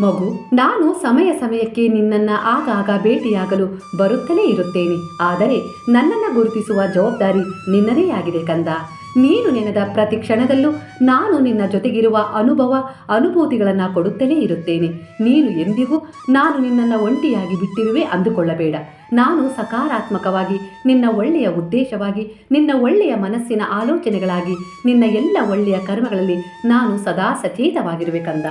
ಮಗು, ನಾನು ಸಮಯ ಸಮಯಕ್ಕೆ ನಿನ್ನನ್ನು ಆಗಾಗ ಭೇಟಿಯಾಗಲು ಬರುತ್ತಲೇ ಇರುತ್ತೇನೆ. ಆದರೆ ನನ್ನನ್ನು ಗುರುತಿಸುವ ಜವಾಬ್ದಾರಿ ನಿನ್ನದೇ ಆಗಿದೆ ಕಂದ. ನೀನು ನೆನೆದ ಪ್ರತಿ ಕ್ಷಣದಲ್ಲೂ ನಾನು ನಿನ್ನ ಜೊತೆಗಿರುವ ಅನುಭವ, ಅನುಭೂತಿಗಳನ್ನು ಕೊಡುತ್ತಲೇ ಇರುತ್ತೇನೆ. ನೀನು ಎಂದಿಗೂ ನಾನು ನಿನ್ನನ್ನು ಒಂಟಿಯಾಗಿ ಬಿಟ್ಟಿರುವೆ ಅಂದುಕೊಳ್ಳಬೇಡ. ನಾನು ಸಕಾರಾತ್ಮಕವಾಗಿ ನಿನ್ನ ಒಳ್ಳೆಯ ಉದ್ದೇಶವಾಗಿ, ನಿನ್ನ ಒಳ್ಳೆಯ ಮನಸ್ಸಿನ ಆಲೋಚನೆಗಳಾಗಿ ನಿನ್ನ ಎಲ್ಲ ಒಳ್ಳೆಯ ಕರ್ಮಗಳಲ್ಲಿ ನಾನು ಸದಾ ಸಚೇತವಾಗಿರುವೆ ಕಂದ.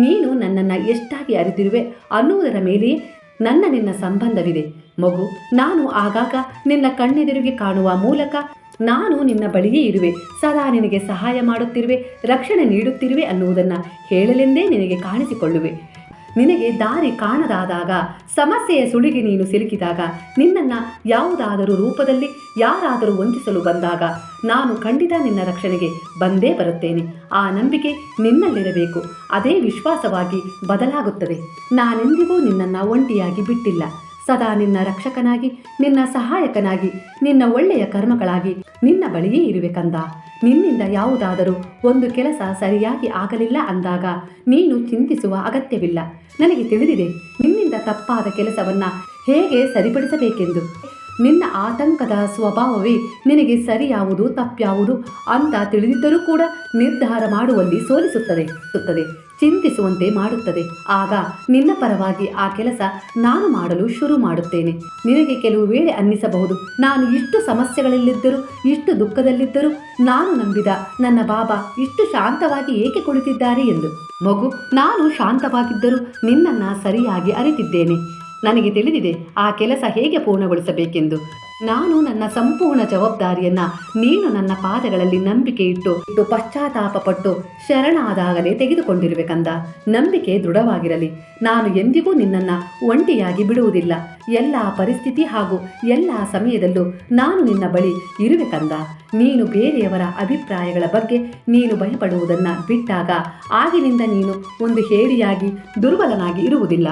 ನೀನು ನನ್ನನ್ನು ಎಷ್ಟಾಗಿ ಅರಿತಿರುವೆ ಅನ್ನುವುದರ ಮೇಲೆ ನನ್ನ ನಿನ್ನ ಸಂಬಂಧವಿದೆ. ಮಗು, ನಾನು ಆಗಾಗ ನಿನ್ನ ಕಣ್ಣೆದುರಿಗೆ ಕಾಣುವ ಮೂಲಕ ನಾನು ನಿನ್ನ ಬಳಿಯೇ ಇರುವೆ. ಸದಾ ನಿನಗೆ ಸಹಾಯ ಮಾಡುತ್ತಿರುವೆ, ರಕ್ಷಣೆ ನೀಡುತ್ತಿರುವೆ ಅನ್ನುವುದನ್ನು ಹೇಳಲೆಂದೇ ನಿನಗೆ ಕಾಣಿಸಿಕೊಳ್ಳುವೆ. ನಿನಗೆ ದಾರಿ ಕಾಣದಾದಾಗ, ಸಮಸ್ಯೆಯ ಸುಳಿಗೆ ನೀನು ಸಿಲುಕಿದಾಗ, ನಿನ್ನನ್ನ ಯಾವುದಾದರೂ ರೂಪದಲ್ಲಿ ಯಾರಾದರೂ ವಂಚಿಸಲು ಬಂದಾಗ, ನಾನು ಖಂಡಿತ ನಿನ್ನ ರಕ್ಷಣೆಗೆ ಬಂದೇ ಬರುತ್ತೇನೆ. ಆ ನಂಬಿಕೆ ನಿನ್ನಲ್ಲಿರಬೇಕು. ಅದೇ ವಿಶ್ವಾಸವಾಗಿ ಬದಲಾಗುತ್ತದೆ. ನಾನೆಂದಿಗೂ ನಿನ್ನನ್ನು ಒಂಟಿಯಾಗಿ ಬಿಟ್ಟಿಲ್ಲ. ಸದಾ ನಿನ್ನ ರಕ್ಷಕನಾಗಿ, ನಿನ್ನ ಸಹಾಯಕನಾಗಿ, ನಿನ್ನ ಒಳ್ಳೆಯ ಕರ್ಮಗಳಾಗಿ ನಿನ್ನ ಬಳಿಯೇ ಇರುವೆ ಕಂದ. ನಿನ್ನಿಂದ ಯಾವುದಾದರೂ ಒಂದು ಕೆಲಸ ಸರಿಯಾಗಿ ಆಗಲಿಲ್ಲ ಅಂದಾಗ ನೀನು ಚಿಂತಿಸುವ ಅಗತ್ಯವಿಲ್ಲ. ನನಗೆ ತಿಳಿದಿದೆ, ನಿನ್ನಿಂದ ತಪ್ಪಾದ ಕೆಲಸವನ್ನ ಹೇಗೆ ಸರಿಪಡಿಸಬೇಕೆಂದು. ನಿನ್ನ ಆತಂಕದ ಸ್ವಭಾವವೇ ನಿನಗೆ ಸರಿಯಾವುದು ತಪ್ಪ್ಯಾವುದು ಅಂತ ತಿಳಿದಿದ್ದರೂ ಕೂಡ ನಿರ್ಧಾರ ಮಾಡುವಲ್ಲಿ ಸೋಲಿಸುತ್ತದೆ, ಸುತ್ತದೆ. ಚಿಂತಿಸುವಂತೆ ಮಾಡುತ್ತದೆ. ಆಗ ನಿನ್ನ ಪರವಾಗಿ ಆ ಕೆಲಸ ನಾನು ಮಾಡಲು ಶುರು ಮಾಡುತ್ತೇನೆ. ನಿನಗೆ ಕೆಲವು ವೇಳೆ ಅನ್ನಿಸಬಹುದು, ನಾನು ಇಷ್ಟು ಸಮಸ್ಯೆಗಳಲ್ಲಿದ್ದರೂ, ಇಷ್ಟು ದುಃಖದಲ್ಲಿದ್ದರೂ, ನಾನು ನಂಬಿದ ನನ್ನ ಬಾಬಾ ಇಷ್ಟು ಶಾಂತವಾಗಿ ಏಕೆ ಕುಳಿತಿದ್ದಾರೆ ಎಂದು. ಮಗು, ನಾನು ಶಾಂತವಾಗಿದ್ದರೂ ನಿನ್ನನ್ನು ಸರಿಯಾಗಿ ಅರಿತಿದ್ದೇನೆ. ನನಗೆ ತಿಳಿದಿದೆ ಆ ಕೆಲಸ ಹೇಗೆ ಪೂರ್ಣಗೊಳಿಸಬೇಕೆಂದು. ನಾನು ನನ್ನ ಸಂಪೂರ್ಣ ಜವಾಬ್ದಾರಿಯನ್ನ, ನೀನು ನನ್ನ ಪಾದಗಳಲ್ಲಿ ನಂಬಿಕೆ ಇಟ್ಟು ಇಟ್ಟು ಪಶ್ಚಾತ್ತಾಪ ಪಟ್ಟು ಶರಣಾದಾಗಲೇ ತೆಗೆದುಕೊಂಡಿರಬೇಕಂದ ನಂಬಿಕೆ ದೃಢವಾಗಿರಲಿ. ನಾನು ಎಂದಿಗೂ ನಿನ್ನನ್ನು ಒಂಟಿಯಾಗಿ ಬಿಡುವುದಿಲ್ಲ. ಎಲ್ಲ ಪರಿಸ್ಥಿತಿ ಹಾಗೂ ಎಲ್ಲ ಸಮಯದಲ್ಲೂ ನಾನು ನಿನ್ನ ಬಳಿ ಇರುವೆ ಕಂದ ನೀನು ಬೇರೆಯವರ ಅಭಿಪ್ರಾಯಗಳ ಬಗ್ಗೆ ನೀನು ಭಯಪಡುವುದನ್ನು ಬಿಟ್ಟಾಗ, ಆಗಿನಿಂದ ನೀನು ಒಂದು ಹೇಡಿಯಾಗಿ ದುರ್ಬಲನಾಗಿ ಇರುವುದಿಲ್ಲ.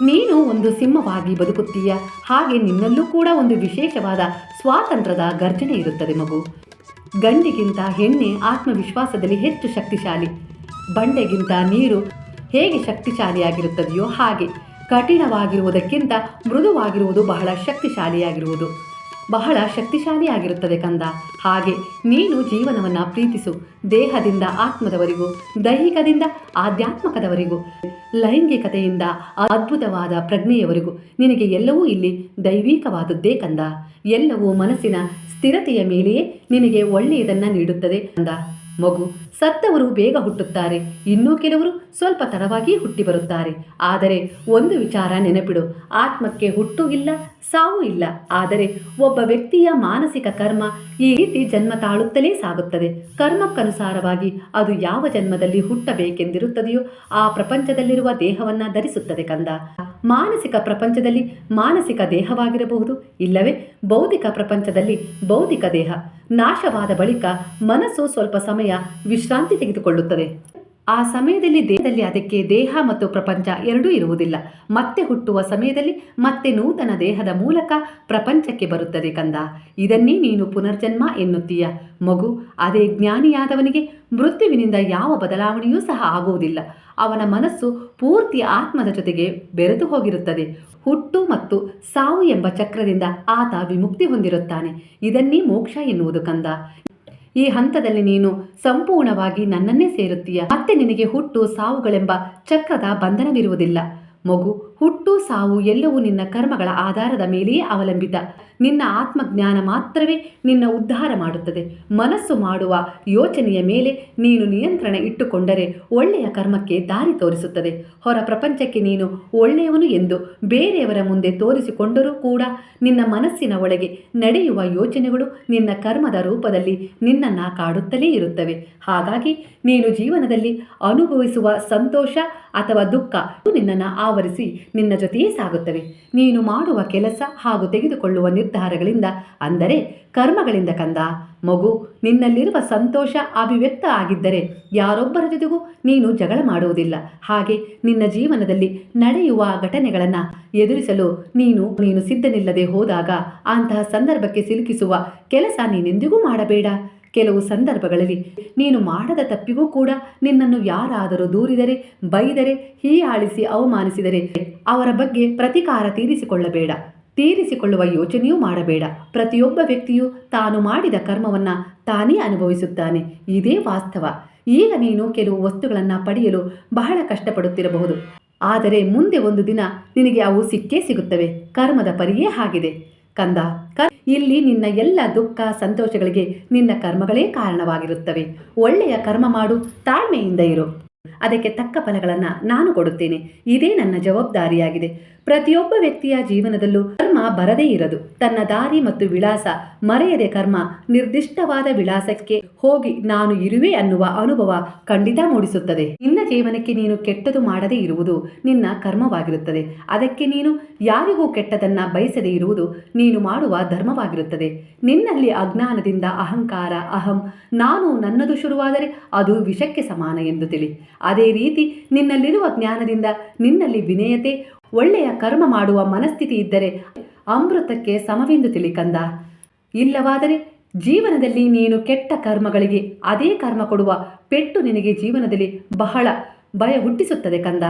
ನೀನು ಒಂದು ಸಿಂಹವಾಗಿ ಬದುಕುತ್ತೀಯ. ಹಾಗೆ ನಿನ್ನಲ್ಲೂ ಕೂಡ ಒಂದು ವಿಶೇಷವಾದ ಸ್ವಾತಂತ್ರ್ಯದ ಗರ್ಜನೆ ಇರುತ್ತದೆ ಮಗು. ಗಂಡಿಗಿಂತ ಹೆಣ್ಣೆ ಆತ್ಮವಿಶ್ವಾಸದಲ್ಲಿ ಹೆಚ್ಚು ಶಕ್ತಿಶಾಲಿ. ಬಂಡೆಗಿಂತ ನೀರು ಹೇಗೆ ಶಕ್ತಿಶಾಲಿಯಾಗಿರುತ್ತದೆಯೋ ಹಾಗೆ, ಕಠಿಣವಾಗಿರುವುದಕ್ಕಿಂತ ಮೃದುವಾಗಿರುವುದು ಬಹಳ ಶಕ್ತಿಶಾಲಿಯಾಗಿರುವುದು. ಬಹಳ ಶಕ್ತಿಶಾಲಿಯಾಗಿರುತ್ತದೆ ಕಂದ. ಹಾಗೆ ನೀನು ಜೀವನವನ್ನ ಪ್ರೀತಿಸು. ದೇಹದಿಂದ ಆತ್ಮದವರೆಗೂ, ದೈಹಿಕದಿಂದ ಆಧ್ಯಾತ್ಮಕದವರಿಗೂ, ಲೈಂಗಿಕತೆಯಿಂದ ಅದ್ಭುತವಾದ ಪ್ರಜ್ಞೆಯವರೆಗೂ ನಿನಗೆ ಎಲ್ಲವೂ ಇಲ್ಲಿ ದೈವಿಕವಾದದ್ದೇ ಕಂದ. ಎಲ್ಲವೂ ಮನಸ್ಸಿನ ಸ್ಥಿರತೆಯ ಮೇಲೆಯೇ ನಿನಗೆ ಒಳ್ಳೆಯದನ್ನ ನೀಡುತ್ತದೆ ಕಂದ. ಮಗು ಸತ್ತವರು ಬೇಗ ಹುಟ್ಟುತ್ತಾರೆ. ಇನ್ನೂ ಕೆಲವರು ಸ್ವಲ್ಪ ತಡವಾಗಿ ಹುಟ್ಟಿ ಬರುತ್ತಾರೆ. ಆದರೆ ಒಂದು ವಿಚಾರ ನೆನಪಿಡು. ಆತ್ಮಕ್ಕೆ ಹುಟ್ಟು ಇಲ್ಲ, ಸಾವು ಇಲ್ಲ. ಆದರೆ ಒಬ್ಬ ವ್ಯಕ್ತಿಯ ಮಾನಸಿಕ ಕರ್ಮ ಈ ರೀತಿ ಜನ್ಮ ತಾಳುತ್ತಲೇ ಸಾಗುತ್ತದೆ. ಕರ್ಮಕ್ಕನುಸಾರವಾಗಿ ಅದು ಯಾವ ಜನ್ಮದಲ್ಲಿ ಹುಟ್ಟಬೇಕೆಂದಿರುತ್ತದೆಯೋ ಆ ಪ್ರಪಂಚದಲ್ಲಿರುವ ದೇಹವನ್ನ ಧರಿಸುತ್ತದೆ ಕಂದ. ಮಾನಸಿಕ ಪ್ರಪಂಚದಲ್ಲಿ ಮಾನಸಿಕ ದೇಹವಾಗಿರಬಹುದು, ಇಲ್ಲವೇ ಬೌದ್ಧಿಕ ಪ್ರಪಂಚದಲ್ಲಿ ಬೌದ್ಧಿಕ ದೇಹ. ನಾಶವಾದ ಬಳಿಕ ಮನಸ್ಸು ಸ್ವಲ್ಪ ಸಮಯ ತೆಗೆದುಕೊಳ್ಳುತ್ತದೆ. ಆ ಸಮಯದಲ್ಲಿ ದೇಹದಲ್ಲಿ ಅದಕ್ಕೆ ದೇಹ ಮತ್ತು ಪ್ರಪಂಚ ಎರಡೂ ಇರುವುದಿಲ್ಲ. ಮತ್ತೆ ಹುಟ್ಟುವ ಸಮಯದಲ್ಲಿ ಮತ್ತೆ ನೂತನ ದೇಹದ ಮೂಲಕ ಪ್ರಪಂಚಕ್ಕೆ ಬರುತ್ತದೆ ಕಂದ. ಇದನ್ನೇ ನೀನು ಪುನರ್ಜನ್ಮ ಎನ್ನುತ್ತೀಯ. ಮಗು, ಅದೇ ಜ್ಞಾನಿಯಾದವನಿಗೆ ಮೃತ್ಯುವಿನಿಂದ ಯಾವ ಬದಲಾವಣೆಯೂ ಸಹ ಆಗುವುದಿಲ್ಲ. ಅವನ ಮನಸ್ಸು ಪೂರ್ತಿ ಆತ್ಮದ ಜೊತೆಗೆ ಬೆರೆತು ಹೋಗಿರುತ್ತದೆ. ಹುಟ್ಟು ಮತ್ತು ಸಾವು ಎಂಬ ಚಕ್ರದಿಂದ ಆತ ವಿಮುಕ್ತಿ ಹೊಂದಿರುತ್ತಾನೆ. ಇದನ್ನೇ ಮೋಕ್ಷ ಎನ್ನುವುದು ಕಂದ. ಈ ಹಂತದಲ್ಲಿ ನೀನು ಸಂಪೂರ್ಣವಾಗಿ ನನ್ನನ್ನೇ ಸೇರುತ್ತೀಯ. ಮತ್ತೆ ನಿನಗೆ ಹುಟ್ಟು ಸಾವುಗಳೆಂಬ ಚಕ್ರದ ಬಂಧನವಿರುವುದಿಲ್ಲ. ಮಗು ಹುಟ್ಟು ಸಾವು ಎಲ್ಲವೂ ನಿನ್ನ ಕರ್ಮಗಳ ಆಧಾರದ ಮೇಲೆಯೇ ಅವಲಂಬಿತ. ನಿನ್ನ ಆತ್ಮಜ್ಞಾನ ಮಾತ್ರವೇ ನಿನ್ನ ಉದ್ಧಾರ ಮಾಡುತ್ತದೆ. ಮನಸ್ಸು ಮಾಡುವ ಯೋಚನೆಯ ಮೇಲೆ ನೀನು ನಿಯಂತ್ರಣ ಇಟ್ಟುಕೊಂಡರೆ ಒಳ್ಳೆಯ ಕರ್ಮಕ್ಕೆ ದಾರಿ ತೋರಿಸುತ್ತದೆ. ಹೊರ ಪ್ರಪಂಚಕ್ಕೆ ನೀನು ಒಳ್ಳೆಯವನು ಎಂದು ಬೇರೆಯವರ ಮುಂದೆ ತೋರಿಸಿಕೊಂಡರೂ ಕೂಡ ನಿನ್ನ ಮನಸ್ಸಿನ ಒಳಗೆ ನಡೆಯುವ ಯೋಚನೆಗಳು ನಿನ್ನ ಕರ್ಮದ ರೂಪದಲ್ಲಿ ನಿನ್ನನ್ನು ಕಾಡುತ್ತಲೇ ಇರುತ್ತವೆ. ಹಾಗಾಗಿ ನೀನು ಜೀವನದಲ್ಲಿ ಅನುಭವಿಸುವ ಸಂತೋಷ ಅಥವಾ ದುಃಖ ನಿನ್ನನ್ನು ಆವರಿಸಿ ನಿನ್ನ ಜೊತೆಯೇ ಸಾಗುತ್ತವೆ. ನೀನು ಮಾಡುವ ಕೆಲಸ ಹಾಗೂ ತೆಗೆದುಕೊಳ್ಳುವ ನಿರ್ಧಾರಗಳಿಂದ, ಅಂದರೆ ಕರ್ಮಗಳಿಂದ ಕಂದ. ಮಗು, ನಿನ್ನಲ್ಲಿರುವ ಸಂತೋಷ ಅಭಿವ್ಯಕ್ತ ಆಗಿದ್ದರೆ ಯಾರೊಬ್ಬರ ಜೊತೆಗೂ ನೀನು ಜಗಳ ಮಾಡುವುದಿಲ್ಲ. ಹಾಗೆ ನಿನ್ನ ಜೀವನದಲ್ಲಿ ನಡೆಯುವ ಘಟನೆಗಳನ್ನು ಎದುರಿಸಲು ನೀನು ನೀನು ಸಿದ್ಧನಿಲ್ಲದೆ ಹೋದಾಗ ಅಂತಹ ಸಂದರ್ಭಕ್ಕೆ ಸಿಲುಕಿಸುವ ಕೆಲಸ ನೀನೆಂದಿಗೂ ಮಾಡಬೇಡ. ಕೆಲವು ಸಂದರ್ಭಗಳಲ್ಲಿ ನೀನು ಮಾಡದ ತಪ್ಪಿಗೂ ಕೂಡ ನಿನ್ನನ್ನು ಯಾರಾದರೂ ದೂರಿದರೆ, ಬೈದರೆ, ಹೀಯಾಳಿಸಿ ಅವಮಾನಿಸಿದರೆ ಅವರ ಬಗ್ಗೆ ಪ್ರತಿಕಾರ ತೀರಿಸಿಕೊಳ್ಳಬೇಡ. ತೀರಿಸಿಕೊಳ್ಳುವ ಯೋಚನೆಯೂ ಮಾಡಬೇಡ. ಪ್ರತಿಯೊಬ್ಬ ವ್ಯಕ್ತಿಯು ತಾನು ಮಾಡಿದ ಕರ್ಮವನ್ನ ತಾನೇ ಅನುಭವಿಸುತ್ತಾನೆ. ಇದೇ ವಾಸ್ತವ. ಈಗ ನೀನು ಕೆಲವು ವಸ್ತುಗಳನ್ನು ಪಡೆಯಲು ಬಹಳ ಕಷ್ಟಪಡುತ್ತಿರಬಹುದು. ಆದರೆ ಮುಂದೆ ಒಂದು ದಿನ ನಿನಗೆ ಅವು ಸಿಕ್ಕೇ ಸಿಗುತ್ತವೆ. ಕರ್ಮದ ಪರಿಯೇ ಆಗಿದೆ. ಕಂದ ಇಲ್ಲಿ ನಿನ್ನ ಎಲ್ಲ ದುಃಖ ಸಂತೋಷಗಳಿಗೆ ನಿನ್ನ ಕರ್ಮಗಳೇ ಕಾರಣವಾಗಿರುತ್ತವೆ. ಒಳ್ಳೆಯ ಕರ್ಮ ಮಾಡು, ತಾಳ್ಮೆಯಿಂದ ಇರು. ಅದಕ್ಕೆ ತಕ್ಕ ಫಲಗಳನ್ನು ನಾನು ಕೊಡುತ್ತೇನೆ. ಇದೇ ನನ್ನ ಜವಾಬ್ದಾರಿಯಾಗಿದೆ. ಪ್ರತಿಯೊಬ್ಬ ವ್ಯಕ್ತಿಯ ಜೀವನದಲ್ಲೂ ಕರ್ಮ ಬರದೇ ಇರದು. ತನ್ನ ದಾರಿ ಮತ್ತು ವಿಳಾಸ ಮರೆಯದೆ ಕರ್ಮ ನಿರ್ದಿಷ್ಟವಾದ ವಿಳಾಸಕ್ಕೆ ಹೋಗಿ ನಾನು ಇರುವೆ ಅನ್ನುವ ಅನುಭವ ಖಂಡಿತ ಮೂಡಿಸುತ್ತದೆ. ನಿನ್ನ ಜೀವನಕ್ಕೆ ನೀನು ಕೆಟ್ಟದು ಮಾಡದೇ ಇರುವುದು ನಿನ್ನ ಕರ್ಮವಾಗಿರುತ್ತದೆ. ಅದಕ್ಕೆ ನೀನು ಯಾರಿಗೂ ಕೆಟ್ಟದನ್ನ ಬಯಸದೇ ಇರುವುದು ನೀನು ಮಾಡುವ ಧರ್ಮವಾಗಿರುತ್ತದೆ. ನಿನ್ನಲ್ಲಿ ಅಜ್ಞಾನದಿಂದ ಅಹಂಕಾರ, ಅಹಂ, ನಾನು ನನ್ನದು ಶುರುವಾದರೆ ಅದು ವಿಷಕ್ಕೆ ಸಮಾನ ಎಂದು ತಿಳಿ. ಅದೇ ರೀತಿ ನಿನ್ನಲ್ಲಿರುವ ಜ್ಞಾನದಿಂದ ನಿನ್ನಲ್ಲಿ ವಿನಯತೆ ಒಳ್ಳೆಯ ಕರ್ಮ ಮಾಡುವ ಮನಸ್ಥಿತಿ ಇದ್ದರೆ ಅಮೃತಕ್ಕೆ ಸಮವೆಂದು ತಿಳಿಕಂದ ಇಲ್ಲವಾದರೆ ಜೀವನದಲ್ಲಿ ನೀನು ಕೆಟ್ಟ ಕರ್ಮಗಳಿಗೆ ಅದೇ ಕರ್ಮ ಕೊಡುವ ಪೆಟ್ಟು ನಿನಗೆ ಜೀವನದಲ್ಲಿ ಬಹಳ ಭಯ ಹುಟ್ಟಿಸುತ್ತದೆ ಕಂದ.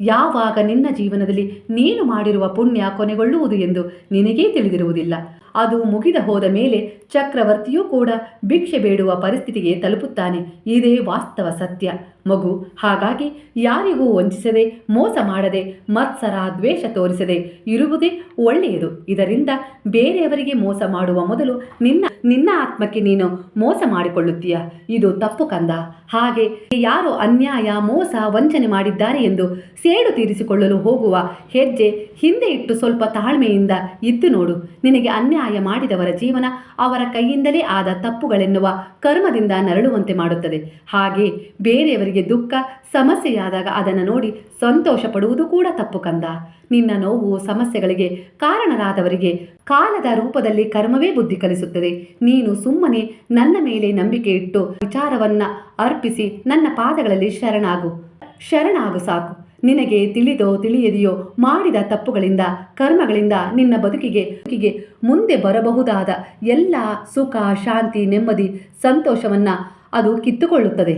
ಯಾವಾಗ ನಿನ್ನ ಜೀವನದಲ್ಲಿ ನೀನು ಮಾಡಿರುವ ಪುಣ್ಯ ಕೊನೆಗೊಳ್ಳುವುದು ಎಂದು ನಿನಗೇ ತಿಳಿದಿರುವುದಿಲ್ಲ. ಅದು ಮುಗಿದ ಹೋದ ಮೇಲೆ ಚಕ್ರವರ್ತಿಯೂ ಕೂಡ ಭಿಕ್ಷೆ ಬೇಡುವ ಪರಿಸ್ಥಿತಿಗೆ ತಲುಪುತ್ತಾನೆ. ಇದೇ ವಾಸ್ತವ ಸತ್ಯ. ಮಗು, ಹಾಗಾಗಿ ಯಾರಿಗೂ ವಂಚಿಸದೆ, ಮೋಸ ಮಾಡದೆ, ಮತ್ಸರ, ದ್ವೇಷ ತೋರಿಸದೆ ಇರುವುದೇ ಒಳ್ಳೆಯದು. ಇದರಿಂದ ಬೇರೆಯವರಿಗೆ ಮೋಸ ಮಾಡುವ ಮೊದಲು ನಿನ್ನ ನಿನ್ನ ಆತ್ಮಕ್ಕೆ ನೀನು ಮೋಸ ಮಾಡಿಕೊಳ್ಳುತ್ತೀಯ. ಇದು ತಪ್ಪು ಕಂದ. ಹಾಗೆ ಯಾರು ಅನ್ಯಾಯ, ಮೋಸ, ವಂಚನೆ ಮಾಡಿದ್ದಾರೆ ಎಂದು ಸೇಡು ತೀರಿಸಿಕೊಳ್ಳಲು ಹೋಗುವ ಹೆಜ್ಜೆ ಹಿಂದೆ ಇಟ್ಟು ಸ್ವಲ್ಪ ತಾಳ್ಮೆಯಿಂದ ಇದ್ದು ನೋಡು. ನಿನಗೆ ಅನ್ಯಾಯ ಮಾಡಿದವರ ಜೀವನ ಅವರ ಕೈಯಿಂದಲೇ ಆದ ತಪ್ಪುಗಳೆನ್ನುವ ಕರ್ಮದಿಂದ ನರಳುವಂತೆ ಮಾಡುತ್ತದೆ. ಹಾಗೆ ಬೇರೆಯವರಿಗೆ ದುಃಖ, ಸಮಸ್ಯೆಯಾದಾಗ ಅದನ್ನು ನೋಡಿ ಸಂತೋಷ ಪಡುವುದು ಕೂಡ ತಪ್ಪು ಕಂದ. ನಿನ್ನ ನೋವು ಸಮಸ್ಯೆಗಳಿಗೆ ಕಾರಣರಾದವರಿಗೆ ಕಾಲದ ರೂಪದಲ್ಲಿ ಕರ್ಮವೇ ಬುದ್ಧಿ ಕಲಿಸುತ್ತದೆ. ನೀನು ಸುಮ್ಮನೆ ನನ್ನ ಮೇಲೆ ನಂಬಿಕೆ ಇಟ್ಟು ವಿಚಾರವನ್ನ ಅರ್ಪಿಸಿ ನನ್ನ ಪಾದಗಳಲ್ಲಿ ಶರಣಾಗು. ಶರಣಾಗು ಸಾಕು. ನಿನಗೆ ತಿಳಿದೋ ತಿಳಿಯದೆಯೋ ಮಾಡಿದ ತಪ್ಪುಗಳಿಂದ, ಕರ್ಮಗಳಿಂದ ನಿನ್ನ ಬದುಕಿಗೆ ಬದುಕಿಗೆ ಮುಂದೆ ಬರಬಹುದಾದ ಎಲ್ಲ ಸುಖ, ಶಾಂತಿ, ನೆಮ್ಮದಿ, ಸಂತೋಷವನ್ನ ಅದು ಕಿತ್ತುಕೊಳ್ಳುತ್ತದೆ.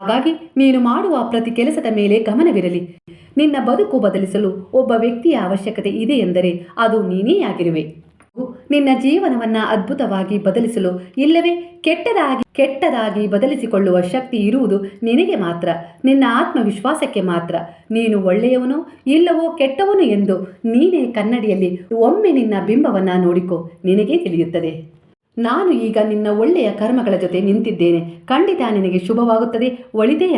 ಹಾಗಾಗಿ ನೀನು ಮಾಡುವ ಪ್ರತಿ ಕೆಲಸದ ಮೇಲೆ ಗಮನವಿರಲಿ. ನಿನ್ನ ಬದುಕು ಬದಲಿಸಲು ಒಬ್ಬ ವ್ಯಕ್ತಿಯ ಅವಶ್ಯಕತೆ ಇದೆ ಎಂದರೆ ಅದು ನೀನೇ ಆಗಿರುವೆ. ನಿನ್ನ ಜೀವನವನ್ನ ಅದ್ಭುತವಾಗಿ ಬದಲಿಸಲು ಇಲ್ಲವೇ? ಕೆಟ್ಟದಾಗಿ ಕೆಟ್ಟದಾಗಿ ಬದಲಿಸಿಕೊಳ್ಳುವ ಶಕ್ತಿ ಇರುವುದು ನಿನಗೆ ಮಾತ್ರ. ನಿನ್ನ ಆತ್ಮವಿಶ್ವಾಸಕ್ಕೆ ಮಾತ್ರ. ನೀನು ಒಳ್ಳೆಯವನು, ಇಲ್ಲವೋ, ಕೆಟ್ಟವನು ಎಂದು ನೀನೇ ಕನ್ನಡಿಯಲ್ಲಿ ಒಮ್ಮೆ ನಿನ್ನ ಬಿಂಬವನ್ನ ನೋಡಿಕೊ. ನಿನಗೆ ತಿಳಿಯುತ್ತದೆ. ನಾನು ಈಗ ನಿನ್ನ ಒಳ್ಳೆಯ ಕರ್ಮಗಳ ಜೊತೆ ನಿಂತಿದ್ದೇನೆ. ಖಂಡಿತ ನಿನಗೆ ಶುಭವಾಗುತ್ತದೆ, ಒಳಿತೇ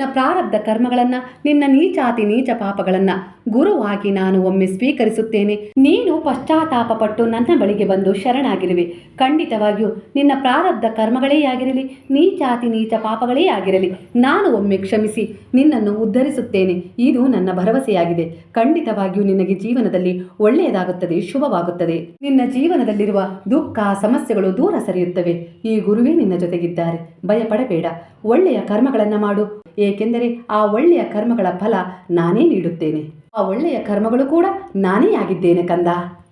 ನಿನ್ನ ಪ್ರಾರಬ್ಧ ಕರ್ಮಗಳನ್ನು, ನಿನ್ನ ನೀಚಾತಿ ನೀಚ ಪಾಪಗಳನ್ನು ಗುರುವಾಗಿ ನಾನು ಒಮ್ಮೆ ಸ್ವೀಕರಿಸುತ್ತೇನೆ. ನೀನು ಪಶ್ಚಾತ್ತಾಪ ಪಟ್ಟು ನನ್ನ ಬಳಿಗೆ ಬಂದು ಶರಣಾಗಿರುವೆ. ಖಂಡಿತವಾಗಿಯೂ ನಿನ್ನ ಪ್ರಾರಬ್ಧ ಕರ್ಮಗಳೇ ಆಗಿರಲಿ, ನೀಚಾತಿ ನೀಚ ಪಾಪಗಳೇ ಆಗಿರಲಿ, ನಾನು ಒಮ್ಮೆ ಕ್ಷಮಿಸಿ ನಿನ್ನನ್ನು ಉದ್ಧರಿಸುತ್ತೇನೆ. ಇದು ನನ್ನ ಭರವಸೆಯಾಗಿದೆ. ಖಂಡಿತವಾಗಿಯೂ ನಿನಗೆ ಜೀವನದಲ್ಲಿ ಒಳ್ಳೆಯದಾಗುತ್ತದೆ, ಶುಭವಾಗುತ್ತದೆ. ನಿನ್ನ ಜೀವನದಲ್ಲಿರುವ ದುಃಖ, ಸಮಸ್ಯೆಗಳು ದೂರ ಸರಿಯುತ್ತವೆ. ಈ ಗುರುವೇ ನಿನ್ನ ಜೊತೆಗಿದ್ದಾರೆ. ಭಯಪಡಬೇಡ. ಒಳ್ಳೆಯ ಕರ್ಮಗಳನ್ನು ಮಾಡು. ಏಕೆಂದರೆ ಆ ಒಳ್ಳೆಯ ಕರ್ಮಗಳ ಫಲ ನಾನೇ ನೀಡುತ್ತೇನೆ. ಆ ಒಳ್ಳೆಯ ಕರ್ಮಗಳು ಕೂಡ ನಾನೇ ಆಗಿದ್ದೇನೆ ಕಂದ.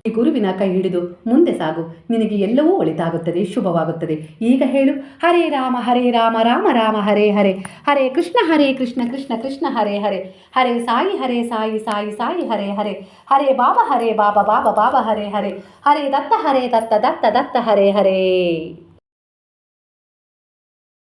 ಈ ಗುರುವಿನ ಕೈ ಹಿಡಿದು ಮುಂದೆ ಸಾಗು. ನಿನಗೆ ಎಲ್ಲವೂ ಒಳಿತಾಗುತ್ತದೆ, ಶುಭವಾಗುತ್ತದೆ. ಈಗ ಹೇಳು. ಹರೇ ರಾಮ ಹರೇ ರಾಮ ರಾಮ ರಾಮ, ಹರೇ ಹರೇ. ಹರೇ ಕೃಷ್ಣ ಹರೇ ಕೃಷ್ಣ ಕೃಷ್ಣ ಕೃಷ್ಣ, ಹರೇ ಹರೇ. ಹರೇ ಸಾಯಿ ಹರೇ ಸಾಯಿ ಸಾಯಿ ಸಾಯಿ, ಹರೇ ಹರೇ. ಹರೇ ಬಾಬಾ ಹರೇ ಬಾಬಾ ಬಾಬಾ ಬಾಬಾ, ಹರೇ ಹರೇ. ಹರೇ ದತ್ತ ಹರೇ ದತ್ತ ದತ್ತ ದತ್ತ, ಹರೇ ಹರೇ.